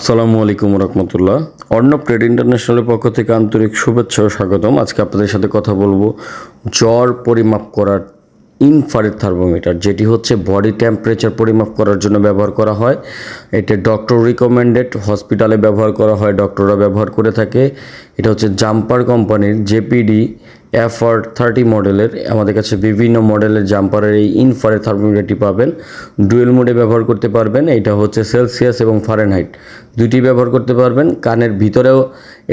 আসসালামু আলাইকুম রহমতুল্লাহ। অর্ণব ট্রেড ইন্টারন্যাশনালের পক্ষ থেকে আন্তরিক শুভেচ্ছা ও স্বাগতম। আজকে আপনাদের সাথে কথা বলব জ্বর পরিমাপ করার ইনফারেট থার্মোমিটার, যেটি হচ্ছে বডি টেম্পারেচার পরিমাপ করার জন্য ব্যবহার করা হয়। এটা ডক্টর রিকমেন্ডেড, হসপিটালে ব্যবহার করা হয়, ডক্টররা ব্যবহার করে থাকে। এটা হচ্ছে জাম্পার কোম্পানির জেপিডি এফআর থার্টি মডেলের আমাদের কাছে বিভিন্ন মডেলের জাম্পারের এই ইনফারেট থার্মোমিটারটি পাবেন। ডুয়েল মোডে ব্যবহার করতে পারবেন, এটা হচ্ছে সেলসিয়াস এবং ফারেনহাইট দুইটি ব্যবহার করতে পারবেন, কানের ভিতরেও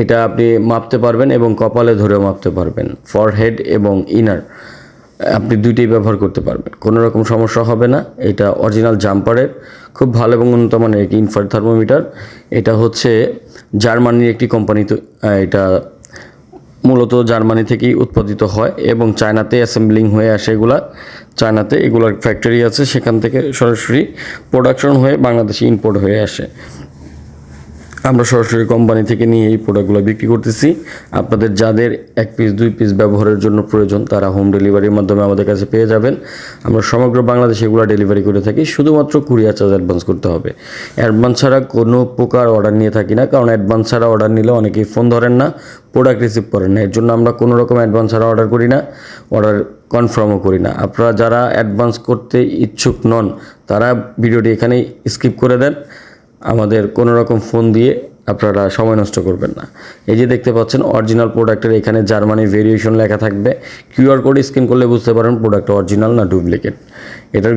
এটা আপনি মাপতে পারবেন এবং কপালে ধরেও মাপতে পারবেন ফরহেড এবং ইনার আপনি দুইটাই ব্যবহার করতে পারবেন, কোনো রকম সমস্যা হবে না। এটা অরিজিনাল জাম্পারের খুব ভালো এবং উন্নত মানের একটি ইনফার থার্মোমিটার এটা হচ্ছে জার্মানির একটি কোম্পানি তো এটা মূলত জার্মানি থেকেই উৎপাদিত হয় এবং চায়নাতে অ্যাসেম্বলিং হয়ে আসে এগুলা। চায়নাতে এগুলার ফ্যাক্টরি আছে, সেখান থেকে সরাসরি প্রোডাকশন হয়ে বাংলাদেশে ইম্পোর্ট হয়ে আসে। আমরা সরাসরি কোম্পানি থেকে নিয়ে এই প্রোডাক্টগুলো বিক্রি করতেছি। আপনাদের যাদের এক পিস দুই পিস ব্যবহারের জন্য প্রয়োজন, তারা হোম ডেলিভারির মাধ্যমে আমাদের কাছে পেয়ে যাবেন। আমরা সমগ্র বাংলাদেশে এগুলো ডেলিভারি করে থাকি, শুধুমাত্র কুরিয়ার চার্জ অ্যাডভান্স করতে হবে। অ্যাডভান্স ছাড়া কোনো প্রকার অর্ডার নিয়ে থাকি না, কারণ অ্যাডভান্স ছাড়া অর্ডার নিলে অনেকেই ফোন ধরেন না। প্রোডাক্ট রিসিভ করেন না। এর জন্য আমরা কোনো রকম অ্যাডভান্স ছাড়া অর্ডার করি না অর্ডার কনফার্মও করি না। আপনারা যারা অ্যাডভান্স করতে ইচ্ছুক নন, তারা ভিডিওটি এখানেই স্কিপ করে দেন। আমাদের কোনো রকম ফোন দিয়ে আপনারা সময় নষ্ট করবেন না। এই যে দেখতে পাচ্ছেন অরিজিনাল প্রোডাক্টের এখানে জার্মানি ভেরিয়েশন লেখা থাকবে। কিউআর কোড স্ক্যান করলে বুঝতে পারেন প্রোডাক্ট অরিজিনাল না ডুপ্লিকেট এটার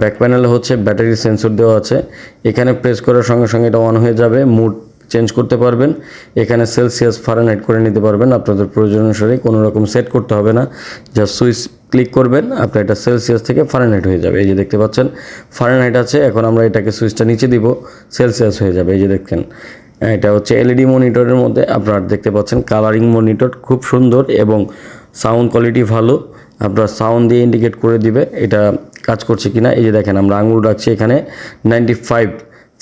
ব্যাক প্যানেলে হচ্ছে ব্যাটারি সেন্সর দেওয়া আছে। এখানে প্রেস করার সঙ্গে সঙ্গে এটা অন হয়ে যাবে। মুড চেঞ্জ করতে পারবেন। এখানে সেলসিয়াস ফারেনহাইট করে নিতে পারবেন। আপনাদের প্রয়োজন অনুসারে কোনো রকম সেট করতে হবে না। জাস্ট সুইচ ক্লিক করবেন। আপনার এটা সেলসিয়াস থেকে ফারেনহাইট হয়ে যাবে। এই যে দেখতে পাচ্ছেন ফারেনহাইট আছে। এখন আমরা এটাকে সুইচটা নিচে দিব। সেলসিয়াস হয়ে যাবে। এই যে দেখছেন এটা হচ্ছে এলইডি মনিটরের মধ্যে। আপনারা দেখতে পাচ্ছেন কালারিং মনিটর খুব সুন্দর এবং সাউন্ড কোয়ালিটি ভালো। আপনার সাউন্ড দিয়ে ইন্ডিকেট করে দিবে। এটা কাজ করছে কিনা। এই যে দেখেন, আমরা আঙুল রাখছি এখানে। নাইনটি ফাইভ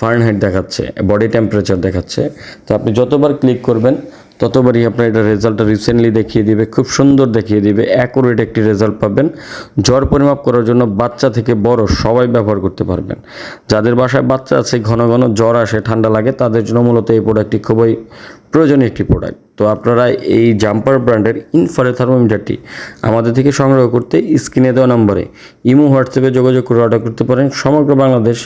ফারেনহাইট দেখাচ্ছে বডি টেম্পারেচার দেখাচ্ছে। তো আপনি যতবার ক্লিক করবেন, ততবারই আপনার এটা রেজাল্টটা রিসেন্টলি দেখিয়ে দিবে, খুব সুন্দর দেখিয়ে দিবে অ্যাকুরেট একটি রেজাল্ট পাবেন। জ্বর পরিমাপ করার জন্য বাচ্চা থেকে বড় সবাই ব্যবহার করতে পারবেন। যাদের বাসায় বাচ্চা আছে, ঘন ঘন জ্বর আসে, ঠান্ডা লাগে, তাদের জন্য মূলত এই প্রোডাক্টটি খুবই প্রয়োজনীয় একটি প্রোডাক্ট তো আপনারা এই জাম্পার ব্র্যান্ডের ইনফারে থার্মোমিটারটি আমাদের থেকে সংগ্রহ করতে স্ক্রিনে দেওয়া নম্বরে ইমো, হোয়াটসঅ্যাপে যোগাযোগ করে অর্ডার করতে পারেন। সমগ্র বাংলাদেশ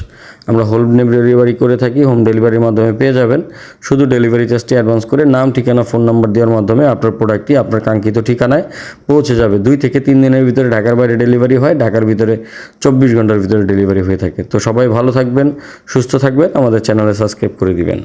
আমরা হোম ডেলিভারি করে থাকি, হোম ডেলিভারির মাধ্যমে পেয়ে যাবেন। শুধু ডেলিভারি চার্জটি অ্যাডভান্স করে নাম, ঠিকানা ফোন নাম্বার দেওয়ার মাধ্যমে আপনার প্রোডাক্টটি আপনার কাঙ্ক্ষিত ঠিকানায় পৌঁছে যাবে। দুই থেকে তিন দিনের ভিতরে ঢাকার বাইরে ডেলিভারি হয়, ঢাকার ভিতরে চব্বিশ ঘণ্টার ভিতরে ডেলিভারি হয়ে থাকে। তো সবাই ভালো থাকবেন, সুস্থ থাকবেন। আমাদের চ্যানেলে সাবস্ক্রাইব করে দিবেন।